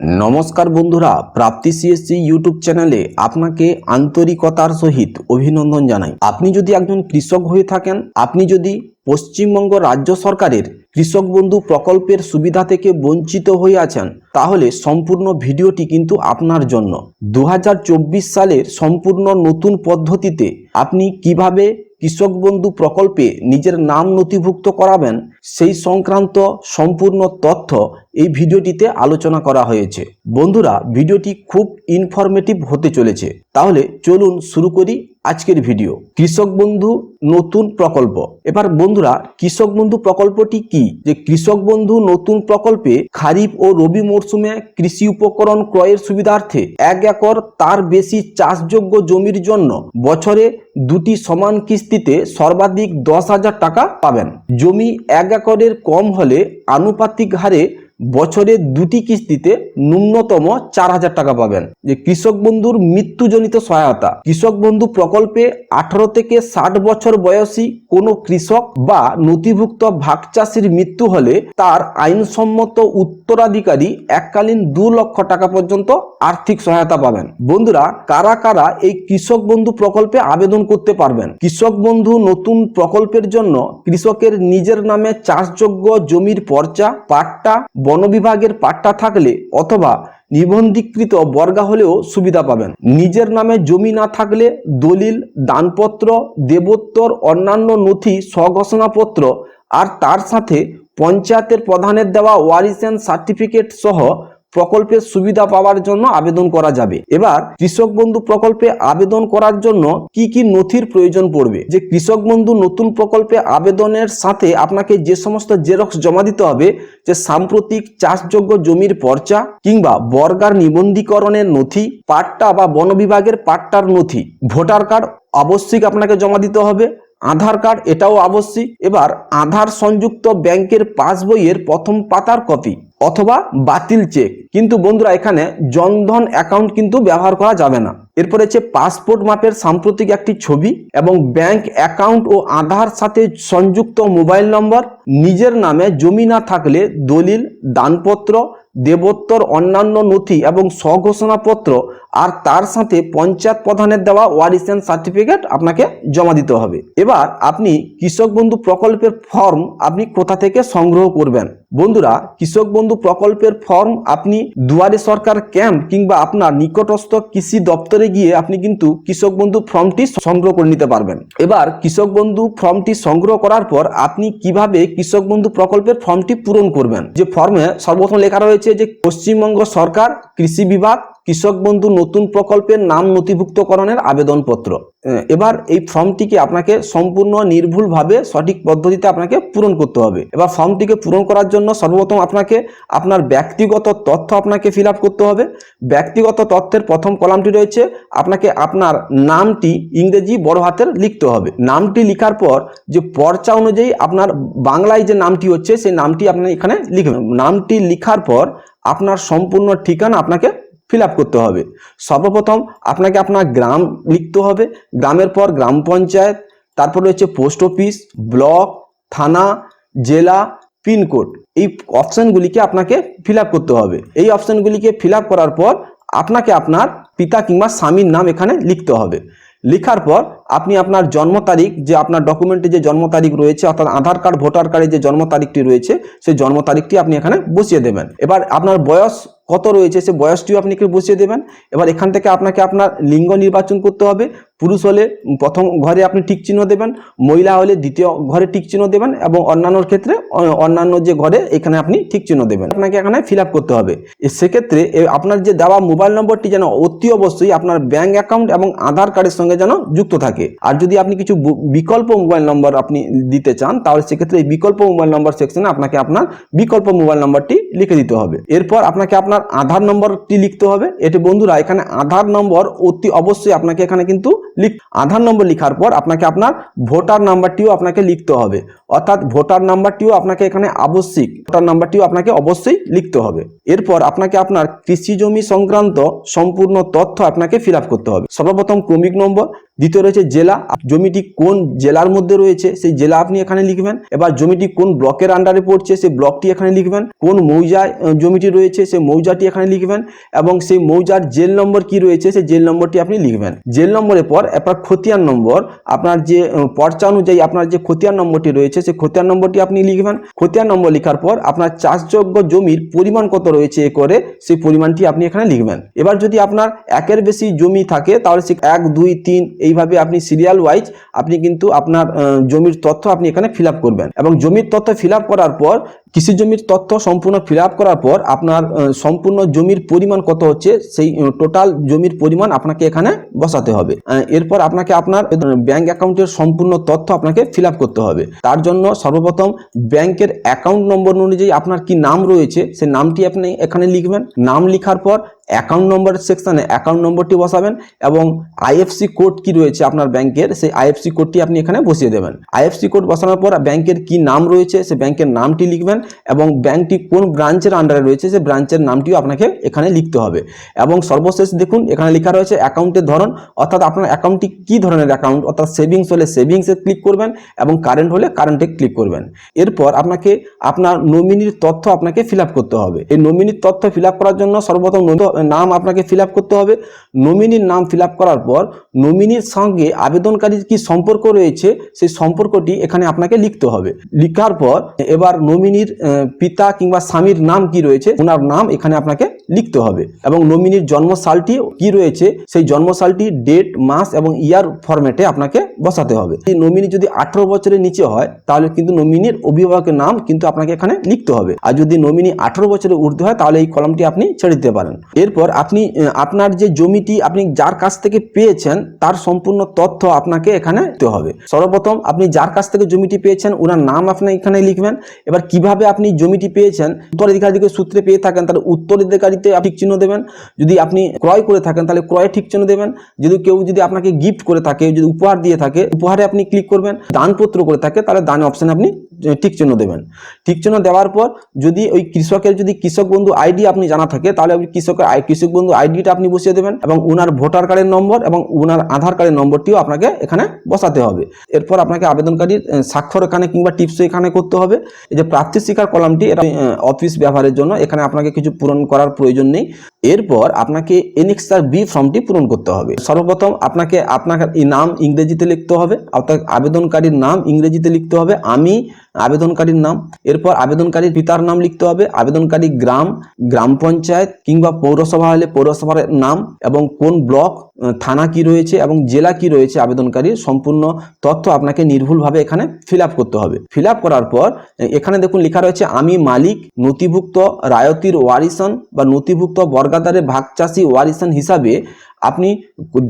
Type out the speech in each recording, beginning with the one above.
নমস্কার বন্ধুরা, প্রাপ্তি CSC YouTube চ্যানেলে আপনাকে আন্তরিকতার সহিত অভিনন্দন জানাই। আপনি যদি একজন কৃষক হয়ে থাকেন, আপনি যদি পশ্চিমবঙ্গ রাজ্য সরকারের কৃষক বন্ধু প্রকল্পের সুবিধা থেকে বঞ্চিত হয়ে আছেন, তাহলে সম্পূর্ণ ভিডিওটি কিন্তু আপনার জন্য। দু হাজার চব্বিশ সালের সম্পূর্ণ নতুন পদ্ধতিতে আপনি কীভাবে কৃষক বন্ধু প্রকল্পে নিজের নাম নথিভুক্ত করাবেন, সেই সংক্রান্ত সম্পূর্ণ তথ্য এই ভিডিওটিতে আলোচনা করা হয়েছে। বন্ধুরা, ভিডিওটি খুব ইনফরমেটিভ হতে চলেছে। তাহলে চলুন শুরু করি আজকের ভিডিও। কৃষক বন্ধু নতুন প্রকল্প। এবার বন্ধুরা, কৃষক বন্ধু প্রকল্পটি কি? যে কৃষক বন্ধু নতুন প্রকল্পে খারিফ ও রবি মরশুমে কৃষি উপকরণ ক্রয়ের সুবিধার্থে এক একর তার বেশি চাষযোগ্য জমির জন্য বছরে দুটি সমান কিস্তিতে সর্বাধিক দশ হাজার টাকা পাবেন। জমি এক একরের কম হলে আনুপাতিক হারে বছরে দুটি কিস্তিতে ন্যূনতম চার হাজার টাকা পাবেন। যে কৃষক বন্ধুর মৃত্যুজনিত সহায়তা। কৃষক বন্ধু প্রকল্পে আঠারো থেকে ষাট বছর বয়সী কোনো কৃষক বা নথিভুক্ত ভাগ চাষির মৃত্যু হলে তার আইনসম্মত উত্তরাধিকারী এককালীন দু লক্ষ টাকা পর্যন্ত আর্থিক সহায়তা পাবেন। বন্ধুরা, কারা কারা এই কৃষক বন্ধু প্রকল্পে আবেদন করতে পারবেন? কৃষক বন্ধু নতুন প্রকল্পের জন্য কৃষকের নিজের নামে চাষযোগ্য জমির পর্চা, পাট্টা বন বিভাগের পাট্টা থাকলে অথবা নিবন্ধীকৃত বর্গা হলেও সুবিধা পাবেন। নিজের নামে জমি না থাকলে দলিল, দানপত্র, দেবোত্তর, অন্যান্য নথি, স্বঘোষণাপত্র আর তার সাথে পঞ্চায়েতের প্রধানের দেওয়া ওয়ারিসেন সার্টিফিকেট সহ প্রকল্পের সুবিধা পাওয়ার জন্য আবেদন করা যাবে। এবার, কৃষক বন্ধু প্রকল্পে আবেদন করার জন্য কি কি নথির প্রয়োজন পড়বে? যে কৃষক বন্ধু নতুন প্রকল্পে আবেদনের সাথে আপনাকে যে সমস্ত জেরক্স জমা দিতে হবে, যে সাম্প্রতিক চাষযোগ্য জমির পর্চা কিংবা বর্গার নিবন্ধীকরণের নথি, পাট্টা বা বন বিভাগের পাট্টার নথি, ভোটার কার্ড অবশ্যই আপনাকে জমা দিতে হবে। আধার কার্ড এটাও আবশ্যিক। এবার আধার সংযুক্ত ব্যাংকের পাসবইয়ের প্রথম পাতার কপি অথবা বাতিল চেক। কিন্তু বন্ধুরা, এখানে জনধন অ্যাকাউন্ট কিন্তু ব্যবহার করা যাবে না। এরপরে হচ্ছে পাসপোর্ট মাপের সাম্প্রতিক একটি ছবি এবং ব্যাংক অ্যাকাউন্ট ও আধার সাথে সংযুক্ত মোবাইল নম্বর। নিজের নামে জমি না থাকলে দলিল, দানপত্র দেবোত্তর অন্যান্য নথি এবং স্বঘোষণাপত্র আর তার সাথে পঞ্চায়েত প্রধানের দেওয়া ওয়ারিসেন সার্টিফিকেট আপনাকে জমা দিতে হবে। এবার আপনি কৃষক বন্ধু প্রকল্পের ফর্ম আপনি কোথা থেকে সংগ্রহ করবেন? বন্ধুরা, কৃষক বন্ধু প্রকল্পের ফর্ম আপনি দুয়ারে সরকার ক্যাম্প কিংবা আপনার নিকটস্থ কৃষি দপ্তরে গিয়ে আপনি কিন্তু কৃষক বন্ধু ফর্মটি সংগ্রহ করে নিতে পারবেন। এবার কৃষক বন্ধু ফর্মটি সংগ্রহ করার পর আপনি কীভাবে কৃষক বন্ধু প্রকল্পের ফর্মটি পূরণ করবেন? যে ফর্মে সর্বপ্রথম লেখা রয়েছে যে, পশ্চিমবঙ্গ সরকার কৃষি বিভাগ কৃষক বন্ধু নতুন প্রকল্পের নাম নথিভুক্তকরণের আবেদনপত্র। এবার এই ফর্মটিকে আপনাকে সম্পূর্ণ নির্ভুলভাবে সঠিক পদ্ধতিতে আপনাকে পূরণ করতে হবে। এবার ফর্মটিকে পূরণ করার জন্য সর্বপ্রথম আপনাকে আপনার ব্যক্তিগত তথ্য আপনাকে ফিল করতে হবে। ব্যক্তিগত তথ্যের প্রথম কলামটি রয়েছে, আপনাকে আপনার নামটি ইংরেজি বড় হাতের লিখতে হবে। নামটি লিখার পর যে পর্চা অনুযায়ী আপনার বাংলায় যে নামটি হচ্ছে, সেই নামটি আপনি এখানে লিখবেন। নামটি লিখার পর আপনার সম্পূর্ণ ঠিকানা আপনাকে ফিল করতে হবে। সর্বপ্রথম আপনাকে আপনার গ্রাম লিখতে হবে। গ্রামের পর গ্রাম পঞ্চায়েত, তারপর রয়েছে পোস্ট অফিস, ব্লক, থানা, জেলা, পিনকোড। এই অপশানগুলিকে আপনাকে ফিল করতে হবে। এই অপশানগুলিকে ফিল করার পর আপনাকে আপনার পিতা কিংবা স্বামীর নাম এখানে লিখতে হবে। লেখার পর আপনি আপনার জন্ম তারিখ যে আপনার ডকুমেন্টে যে জন্ম তারিখ রয়েছে, অর্থাৎ আধার কার্ড ভোটার কার্ডে যে জন্ম তারিখটি রয়েছে, সেই জন্ম তারিখটি আপনি এখানে বসিয়ে দেবেন। এবার আপনার বয়স কত রয়েছে সে বয়সটিও আপনি কি বসিয়ে দেবেন। এবার এখান থেকে আপনাকে আপনার লিঙ্গ নির্বাচন করতে হবে। পুরুষ হলে প্রথম ঘরে আপনি টিক চিহ্ন দেবেন, মহিলা হলে দ্বিতীয় ঘরে টিক চিহ্ন দেবেন এবং অন্যান্যর ক্ষেত্রে অন্যান্য যে ঘরে এখানে আপনি ঠিক চিহ্ন দেবেন। আপনাকে এখানে ফিল করতে হবে। সেক্ষেত্রে আপনার যে দেওয়া মোবাইল নম্বরটি যেন অতি অবশ্যই আপনার ব্যাংক অ্যাকাউন্ট এবং আধার কার্ডের সঙ্গে যেন যুক্ত থাকে। আর যদি আপনি কিছু বিকল্প মোবাইল নম্বর আপনি দিতে চান, তাহলে সেক্ষেত্রে এই বিকল্প মোবাইল নম্বর সেকশনে আপনাকে আপনার বিকল্প মোবাইল নম্বরটি লিখে দিতে হবে। এরপর আপনাকে আপনার আধার নম্বরটি লিখতে হবে। এটি বন্ধুরা, এখানে আধার নম্বর অতি অবশ্যই আপনাকে এখানে কিন্তু লিখ আধার নম্বর লিখার পর আপনাকে আপনার ভোটার নাম্বারটিও আপনাকে লিখতে হবে। অর্থাৎ ভোটার নাম্বারটিও আপনাকে এখানে আবশ্যিক। ভোটার নাম্বারটিও আপনাকে অবশ্যই লিখতে হবে। এরপর আপনাকে আপনার কৃষি জমি সংক্রান্ত সম্পূর্ণ তথ্য আপনাকে ফিল করতে হবে। সর্বপ্রথম ক্রমিক নম্বর দ্বিতীয় রয়েছে জেলা জমিটি কোন জেলার মধ্যে রয়েছে সেই জেলা আপনি এখানে লিখবেন। এবার জমিটি কোন ব্লকের আন্ডারে পড়ছে সেই ব্লকটি এখানে লিখবেন। কোন মৌজায় জমিটি রয়েছে সেই মৌজাটি এখানে লিখবেন। এবং সেই মৌজার জেল নম্বর কি রয়েছে সেই জেল নম্বরটি আপনি লিখবেন। জেল নম্বরের পর আপনার খতিয়ান নম্বর, আপনার যে পর্চা অনুযায়ী আপনার যে খতিয়ান নম্বরটি রয়েছে সেই খতিয়ান নম্বরটি আপনি লিখবেন। খতিয়ান নম্বর লেখার পর আপনার চাষযোগ্য জমির পরিমাণ কত রয়েছে করে সেই পরিমাণটি আপনি এখানে লিখবেন। এবার যদি আপনার একের বেশি জমি থাকে তাহলে সে এক, দুই, তিন এইভাবে আপনি সিরিয়াল ওয়াইজ আপনি কিন্তু আপনার জমির তথ্য আপনি এখানে ফিল করবেন। এবং জমির তথ্য ফিল করার পর কৃষি জমির তথ্য সম্পূর্ণ ফিল করার পর আপনার সম্পূর্ণ জমির পরিমাণ কত হচ্ছে, সেই টোটাল জমির পরিমাণ আপনাকে এখানে বসাতে হবে। এরপর আপনাকে আপনার ব্যাংক অ্যাকাউন্টের সম্পূর্ণ তথ্য আপনাকে ফিল করতে হবে। তার জন্য সর্বপ্রথম ব্যাংকের অ্যাকাউন্ট নম্বর অনুযায়ী আপনার কি নাম রয়েছে, সেই নামটি আপনি এখানে লিখবেন। নাম লেখার পর অ্যাকাউন্ট নম্বর সেকশানে অ্যাকাউন্ট নম্বরটি বসাবেন এবং আইএফসি কোড কি রয়েছে আপনার ব্যাংকের, সেই আইএফসি কোডটি আপনি এখানে বসিয়ে দেবেন। আইএফসি কোড বসানোর পর ব্যাংকের কি নাম রয়েছে, সেই ব্যাংকের নামটি লিখবেন। এবং ব্যাংকটি কোন ব্রাঞ্চের আন্ডারে রয়েছে, সেই ব্রাঞ্চের নামটিও আপনাকে এখানে লিখতে হবে। এবং সর্বশেষ দেখুন, এখানে লেখা রয়েছে অ্যাকাউন্টের ধরন, অর্থাৎ আপনার অ্যাকাউন্টটি কী ধরনের অ্যাকাউন্ট অর্থাৎ সেভিংস হলে সেভিংসে ক্লিক করবেন এবং কারেন্ট হলে কারেন্টে ক্লিক করবেন। এরপর আপনাকে আপনার নমিনির তথ্য আপনাকে ফিল করতে হবে। এই নমিনির তথ্য ফিল করার জন্য সর্বপ্রথম নাম আপনাকে ফিল করতে হবে। নমিনির নাম ফিল করার পর নমিনির সঙ্গে আবেদনকারীর কি সম্পর্ক রয়েছে, সেই সম্পর্কটি এখানে আপনাকে লিখতে হবে। লিখার পর এবার নমিনির পিতা কিংবা স্বামীর নাম কি রয়েছে, ওনার নাম এখানে আপনাকে লিখতে হবে। এবং নমিনির জন্মসালটি কি রয়েছে, সেই জন্মসালটি, ডেট, মাস এবং ইয়ার ফরম্যাটে আপনাকে বসাতে হবে। এই নমিনি যদি আঠারো বছরের নিচে হয়, তাহলে কিন্তু নমিনির অভিভাবকের নাম কিন্তু আপনাকে এখানে লিখতে হবে। আর যদি নমিনি আঠারো বছরের ঊর্ধ্বে হয়, তাহলে এই কলমটি আপনি ছেড়ে দিতে পারেন। এরপর আপনি আপনার যে জমিটি আপনি যার কাছ থেকে পেয়েছেন, তার সম্পূর্ণ তথ্য আপনাকে এখানে দিতে হবে। সর্বপ্রথম আপনি যার কাছ থেকে জমিটি পেয়েছেন ওনার নাম আপনি এখানে লিখবেন। এবার কীভাবে আপনি জমিটি পেয়েছেন, উত্তরাধিকারীকে সূত্রে পেয়ে থাকেন তাহলে উত্তরাধিকারীতে ঠিক চিহ্ন দেবেন। যদি আপনি ক্রয় করে থাকেন, তাহলে ক্রয় ঠিক চিহ্ন দেবেন। যদি কেউ যদি আপনাকে গিফট করে থাকে, যদি উপহার দিয়ে থাকে উপহারে আপনি ক্লিক করবেন দানপত্র করে থাকে তাহলে দান অপশানে আপনি ঠিক চিহ্ন দেবেন। ঠিক চিহ্ন দেওয়ার পর যদি ওই কৃষকের যদি কৃষক বন্ধু আইডি আপনি জানা থাকে, তাহলে আপনি কৃষকের কৃষক বন্ধু আইডিটা আপনি বসিয়ে দেবেন এবং ওনার ভোটার কার্ডের নম্বর এবং ওনার আধার কার্ডের নম্বরটিও আপনাকে এখানে বসাতে হবে। এরপর আপনাকে আবেদনকারীর স্বাক্ষর এখানে কিংবা টিপস এখানে করতে হবে। এই যে প্রার্থী শিকার কলামটি, এটা অফিস ব্যবহারের জন্য এখানে আপনাকে কিছু পূরণ করার প্রয়োজন নেই। এরপর আপনাকে এনএক্সার বি ফর্মটি পূরণ করতে হবে। সর্বপ্রথম আপনাকে আপনার নাম ইংরেজিতে লিখতে হবে আবেদনকারীর নাম ইংরেজিতে লিখতে হবে। আমি আবেদনকারীর নাম, এরপর আবেদনকারীর পিতার নাম লিখতে হবে, আবেদনকারী গ্রাম গ্রাম পঞ্চায়েত কিংবা পৌরসভা হলে পৌরসভার নাম এবং কোন ব্লক থানা কি রয়েছে এবং জেলা কি রয়েছে আবেদনকারীর সম্পূর্ণ তথ্য আপনাকে নির্ভুলভাবে এখানে ফিল করতে হবে। ফিল করার পর এখানে দেখুন লেখা রয়েছে, আমি মালিক, নথিভুক্ত রায়তির ওয়ারিসন বা নথিভুক্ত বর্গাদারের ভাগচাষী ওয়ারিসন হিসাবে আপনি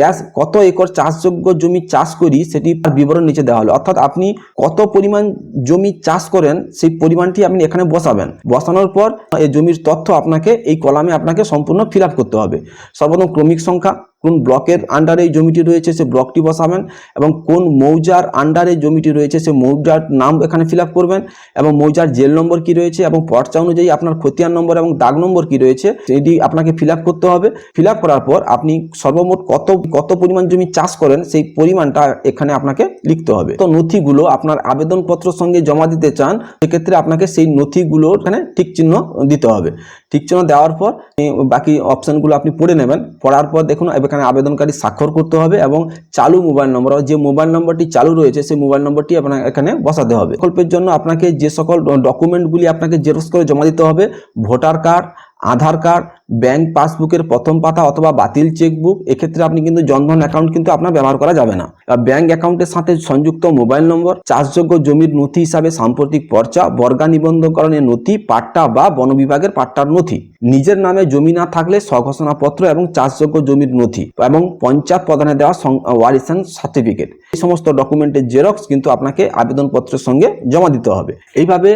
দেশ কত একর চাষযোগ্য জমি চাষ করি সেটি বিবরণ নিচে দেওয়া হলো। অর্থাৎ আপনি কত পরিমাণ জমি চাষ করেন, সেই পরিমাণটি আপনি এখানে বসাবেন। বসানোর পর এই জমির তথ্য আপনাকে, এই কলামে আপনাকে সম্পূর্ণ ফিল করতে হবে। সর্বপ্রথম ক্রমিক সংখ্যা কোন ব্লকের আন্ডারে এই জমিটি রয়েছে সে ব্লকটি বসাবেন এবং কোন মৌজার আন্ডারে জমিটি রয়েছে সে মৌজার নাম এখানে ফিল করবেন এবং মৌজার জেল নম্বর কি রয়েছে এবং পর্চা অনুযায়ী আপনার খতিয়ান নম্বর এবং দাগ নম্বর কি রয়েছে সেটি আপনাকে ফিল করতে হবে। ফিল করার পর আপনি সর্বমোট কত কত পরিমাণ জমি চাষ করেন সেই পরিমাণটা এখানে আপনাকে লিখতে হবে। তো নথিগুলো আপনার আবেদনপত্র সঙ্গে জমা দিতে চান, সেক্ষেত্রে আপনাকে সেই নথিগুলো এখানে ঠিক চিহ্ন দিতে হবে। ঠিক চিহ্ন দেওয়ার পর বাকি অপশানগুলো আপনি পড়ে নেবেন। পড়ার পর দেখুন এখানে আবেদনকারী স্বাক্ষর করতে হবে এবং চালু মোবাইল নম্বর, যে মোবাইল নম্বরটি চালু রয়েছে, সেই মোবাইল নম্বরটি আপনার এখানে বসাতে হবে। প্রকল্পের জন্য আপনাকে যে সকল ডকুমেন্টগুলি আপনাকে জেরক্স করে জমা দিতে হবে, voter card, Aadhaar card bank পাসবুকের প্রথম পাতা অথবা বাতিল চেকবুক এক্ষেত্রে আপনি কিন্তু জনধন অ্যাকাউন্ট কিন্তু আপনার ব্যবহার করা যাবে না। ব্যাংক অ্যাকাউন্টের সাথে সংযুক্ত মোবাইল নম্বর চাষযোগ্য জমির নথি হিসাবে সাম্প্রতিক পর্চা বর্গা নিবন্ধকরণের নথি, পাট্টা বা বন বিভাগের পাট্টার নথি। নিজের নামে জমি না থাকলে স্বঘোষণাপত্র এবং চাষযোগ্য জমির নথি এবং পঞ্চায়েত প্রদানে দেওয়া ওয়ারিসান সার্টিফিকেট এই সমস্ত ডকুমেন্টের জেরক্স কিন্তু আপনাকে আবেদনপত্রের সঙ্গে জমা দিতে হবে। এইভাবে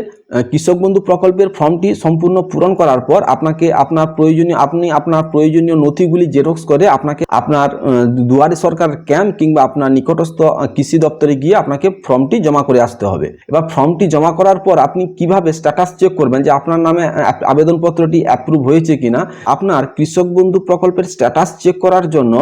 কৃষক বন্ধু প্রকল্পের ফর্মটি সম্পূর্ণ পূরণ করার পর আপনাকে আপনার প্রয়োজনীয় প্রয়োজনীয়, আপনি আপনার প্রয়োজনীয় নথিগুলি জেরক্স করে আপনাকে আপনার দুয়ারে সরকার ক্যাম্প কিংবা আপনার নিকটস্থ কৃষি দপ্তরে গিয়ে আপনাকে ফর্মটি জমা করে আসতে হবে। এবার ফর্মটি জমা করার পর আপনি কীভাবে স্ট্যাটাস চেক করবেন যে আপনার নামে আবেদনপত্রটি অ্যাপ্রুভ হয়েছে কিনা? আপনার কৃষক বন্ধু প্রকল্পের স্ট্যাটাস চেক করার জন্য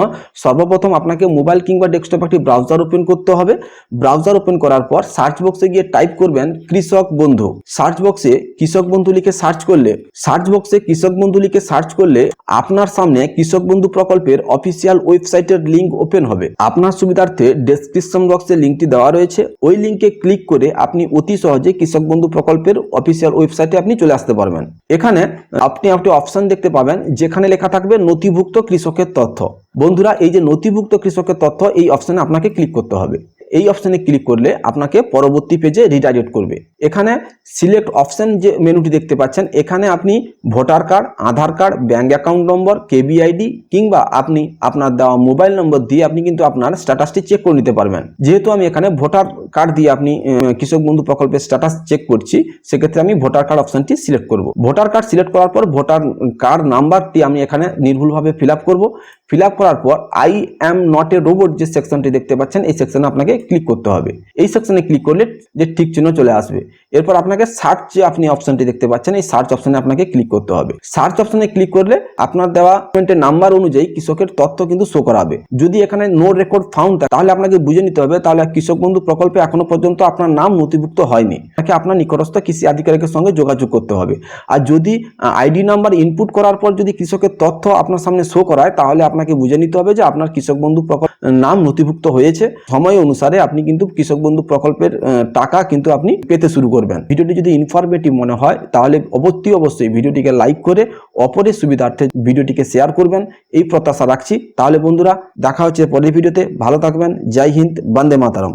সর্বপ্রথম আপনাকে মোবাইল কিংবা ডেস্কটপ একটি ব্রাউজার ওপেন করতে হবে। ব্রাউজার ওপেন করার পর সার্চ বক্সে গিয়ে টাইপ করবেন কৃষক বন্ধু। সার্চ বক্সে কৃষক বন্ধু লিখে সার্চ করলে সার্চ বক্সে কৃষক বন্ধু লিখে সার্চ করলে আপনার সামনে কৃষক বন্ধু প্রকল্পের অফিসিয়াল ওয়েবসাইটের লিংক ওপেন হবে। আপনার সুবিধার্থে ডেসক্রিপশন বক্সে লিঙ্কটি দেওয়া রয়েছে। ওই লিঙ্কে ক্লিক করে আপনি অতি সহজে কৃষক বন্ধু প্রকল্পের অফিসিয়াল ওয়েবসাইটে আপনি চলে আসতে পারবেন। এখানে আপনি একটি অপশন দেখতে পাবেন, যেখানে লেখা থাকবে নথিভুক্ত কৃষকের তথ্য। বন্ধুরা, এই যে নথিভুক্ত কৃষকের তথ্য, এই অপশনে আপনাকে ক্লিক করতে হবে। এই অপশানে ক্লিক করলে আপনাকে পরবর্তী পেজে রিডাইরেক্ট করবে। এখানে সিলেক্ট অপশান যে মেনুটি দেখতে পাচ্ছেন, এখানে আপনি voter card Aadhaar card bank account number KBID কিংবা আপনি আপনার দেওয়া মোবাইল নম্বর দিয়ে আপনি কিন্তু আপনার স্ট্যাটাসটি চেক করে নিতে পারবেন। যেহেতু আমি এখানে ভোটার কার্ড দিয়ে আপনি কৃষক বন্ধু প্রকল্পের স্ট্যাটাস চেক করছি, সেক্ষেত্রে আমি ভোটার কার্ড অপশনটি সিলেক্ট করব। ভোটার কার্ড সিলেক্ট করার পর ভোটার কার্ড নাম্বারটি আমি এখানে নির্ভুলভাবে ফিল আপ করব। ফিল আপ করার পর I am not a robot যে সেকশনটি দেখতে পাচ্ছেন, এই সেকশনে আপনাকে ক্লিক করতে হবে। এই সেকশনে ক্লিক করলে যে ঠিক চিহ্ন চলে আসবে। এরপর আপনাকে সার্চ যে আপনি অপশনটি দেখতে পাচ্ছেন, এই সার্চ অপশনে আপনাকে ক্লিক করতে হবে। সার্চ অপশনে ক্লিক করলে আপনার দেওয়া পয়েন্টের নাম্বার অনুযায়ী কৃষকের তথ্য কিন্তু শো করাবে যদি এখানে নো রেকর্ড ফাউন্ড থাকে, তাহলে আপনাকে বুঝে নিতে হবে, তাহলে কৃষক বন্ধু প্রকল্পে এখনও পর্যন্ত আপনার নাম নথিভুক্ত হয়নি। তাকে আপনার নিকটস্থ কৃষি আধিকারিকের সঙ্গে যোগাযোগ করতে হবে। আর যদি আইডি নাম্বার ইনপুট করার পর যদি কৃষকের তথ্য আপনার সামনে শো করায়, তাহলে আপনাকে বুঝে নিতে হবে যে আপনার কৃষক বন্ধু প্রকল্প নাম নথিভুক্ত হয়েছে। সময় অনুসারে আপনি কিন্তু কৃষক বন্ধু প্রকল্পের টাকা কিন্তু আপনি পেতে শুরু করবেন। ভিডিওটি যদি ইনফরমেটিভ মনে হয়, তাহলে অবশ্যই অবশ্যই ভিডিওটিকে লাইক করে অপরের সুবিধার্থে ভিডিওটিকে শেয়ার করবেন। এই প্রত্যাশা রাখছি। তাহলে বন্ধুরা, দেখা হচ্ছে পরের ভিডিওতে। ভালো থাকবেন। জয় হিন্দ, বন্দে মাতারম।